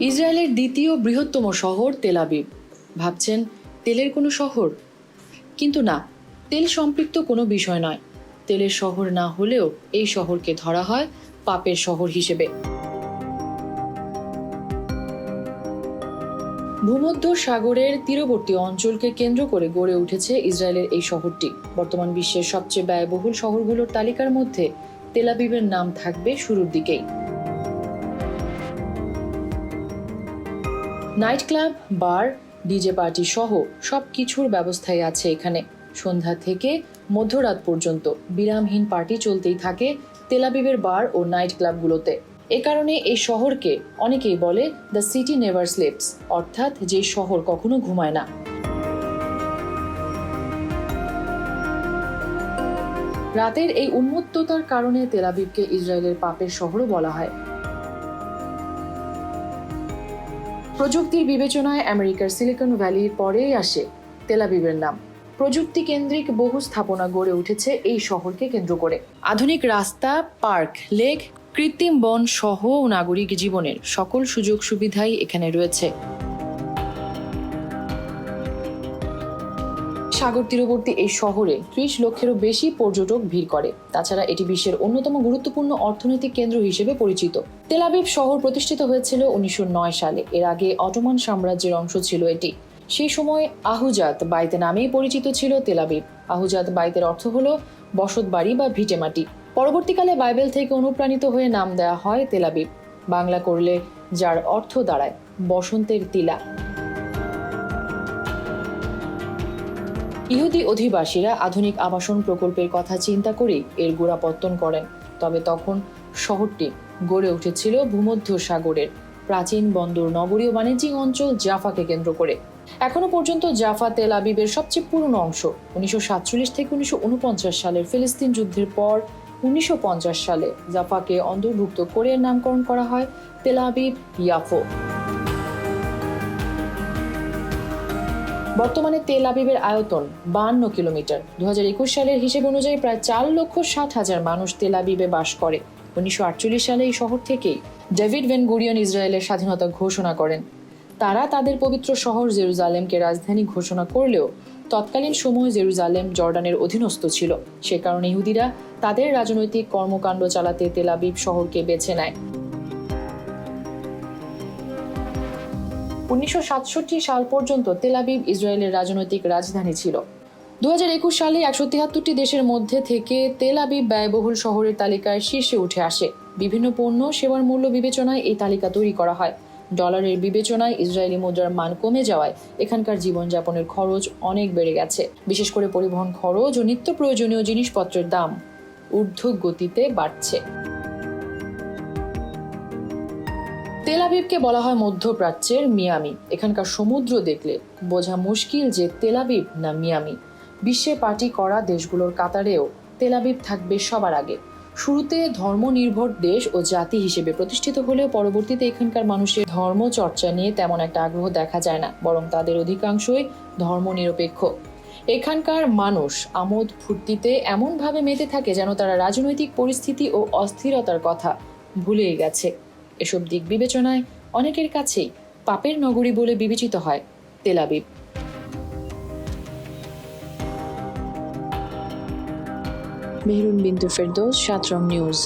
ইসরায়েলের দ্বিতীয় বৃহত্তম শহর তেলাবিব ভাবছেন, তেলের কোনো শহর? কিন্তু না, তেল সম্পৃক্ত কোনো বিষয় নয়। তেলের শহর না হলেও এই শহরকে ধরা হয় পাপের শহর হিসেবে। ভূমধ্য সাগরের তীরবর্তী অঞ্চলকে কেন্দ্র করে গড়ে উঠেছে ইসরায়েলের এই শহরটি। বর্তমান বিশ্বের সবচেয়ে ব্যয়বহুল শহরগুলোর তালিকার মধ্যে তেলাবিবের নাম থাকবে শুরুর দিকেই। Night club bar, DJ party সহ সব কিছুর ব্যবস্থাই আছে এখানে। সন্ধ্যা থেকে মধ্যরাত পর্যন্ত বিরামহীন পার্টি চলতেই থাকে তেলাবিবের বার ও নাইট ক্লাবগুলোতে এ কারণে এই শহরকে অনেকেই বলে দ্য সিটি নেভার স্লিপস অর্থাৎ যে শহর কখনো ঘুমায় না। রাতের এই উন্মত্ততার কারণে তেলাবিবকে ইসরায়েলের পাপের শহরও বলা হয়। প্রযুক্তির বিবেচনায় আমেরিকার সিলিকন ভ্যালির পরেই আসে তেলাবিবের নাম। প্রযুক্তি কেন্দ্রিক বহু স্থাপনা গড়ে উঠেছে এই শহরকে কেন্দ্র করে। আধুনিক রাস্তা, পার্ক, লেক, কৃত্রিম বন সহ নাগরিক জীবনের সকল সুযোগ সুবিধাই এখানে রয়েছে। সাগর তীরবর্তী এই শহরে ত্রিশ লক্ষেরও বেশি পর্যটক ভিড় করে। তাছাড়া এটি বিশ্বের অন্যতম গুরুত্বপূর্ণ অর্থনৈতিক কেন্দ্র হিসেবে পরিচিত। তেলাবিব শহর প্রতিষ্ঠিত হয়েছিল উনিশশো নয় সালে। এর আগে অটোমান সাম্রাজ্যের অংশ ছিল এটি। সেই সময় আহুজাত বাইতে নামেই পরিচিত ছিল তেলাবিব আহুজাত বাইতের অর্থ হল বসত বাড়ি বা ভিটেমাটি পরবর্তীকালে বাইবেল থেকে অনুপ্রাণিত হয়ে নাম দেওয়া হয় তেলাবিব বাংলা করলে যার অর্থ দাঁড়ায়, বসন্তের তিলা। ইহুদি অধিবাসীরা আধুনিক আবাসন প্রকল্পের কথা চিন্তা করেই এর গোড়াপত্তন করেন। তবে তখন শহরটি গড়ে উঠেছিল ভূমধ্য সাগরের প্রাচীন বন্দর নগরীয় বাণিজ্যিক অঞ্চল জাফাকে কেন্দ্র করে। এখনও পর্যন্ত জাফা তেল আবিবের সবচেয়ে পুরনো অংশ। উনিশশো সাতচল্লিশ থেকে উনিশশো উনপঞ্চাশ সালের ফিলিস্তিন যুদ্ধের পর উনিশশো পঞ্চাশ সালে জাফাকে অন্তর্ভুক্ত করে নামকরণ করা হয় তেল আবিব ইয়াফো। বর্তমানে তেল আবিবের আয়তন বান্ন কিলোমিটার। দু হাজার একুশ সালের হিসেব অনুযায়ী প্রায় চার লক্ষ ষাট হাজার মানুষ তেল আবিবে বাস করে। উনিশশো আটচল্লিশ সালে এই শহর থেকেই ডেভিড ভেন গুরিয়ন ইসরায়েলের স্বাধীনতা ঘোষণা করেন। তারা তাদের পবিত্র শহর জেরুজালেমকে রাজধানী ঘোষণা করলেও তৎকালীন সময় জেরুজালেম জর্ডানের অধীনস্থ ছিল। সে কারণে ইহুদিরা তাদের রাজনৈতিক কর্মকাণ্ড চালাতে তেল আবিব শহরকে বেছে নেয়। উনিশশো সাতষট্টি সাল পর্যন্ত তেলাবিব ইসরায়েলের রাজনৈতিক রাজধানী ছিল। দু হাজার একুশ সালে একশো তিয়াত্তরটি দেশের মধ্যে থেকে তেল আবিব ব্যয়বহুল শহরের তালিকায় শীর্ষে উঠে আসে। বিভিন্ন পণ্য, সেবার মূল্য বিবেচনায় এই তালিকা তৈরি করা হয়। ডলারের বিবেচনায় ইসরায়েলি মুদ্রার মান কমে যাওয়ায় এখানকার জীবনযাপনের খরচ অনেক বেড়ে গেছে। বিশেষ করে পরিবহন খরচ ও নিত্য প্রয়োজনীয় জিনিসপত্রের দাম ঊর্ধ্ব গতিতে বাড়ছে। তেল আবিবকে বলা হয় মধ্যপ্রাচ্যের মিয়ামি। এখানকার সমুদ্র দেখলে বোঝা মুশকিল যে তেল আবিব না মিয়ামি। বিশ্বে পার্টি করা দেশগুলোর কাতারেও তেল আবিব থাকবে সবার আগে। শুরুতে ধর্মনির্ভর দেশ ও জাতি হিসেবে প্রতিষ্ঠিত হলেও পরবর্তীতে এখানকার মানুষের ধর্ম চর্চা নিয়ে তেমন একটা আগ্রহ দেখা যায় না, বরং তাদের অধিকাংশই ধর্মনিরপেক্ষ। এখানকার মানুষ আমোদ ফুর্তিতে এমনভাবে মেতে থাকে যেন তারা রাজনৈতিক পরিস্থিতি ও অস্থিরতার কথা ভুলেই গেছে। এসব দিক বিবেচনায় অনেকের কাছেই পাপের নগরী বলে বিবেচিত হয় তেলাবিব মেহরুন বিন্দু ফেরদৌস, সাতরং নিউজ।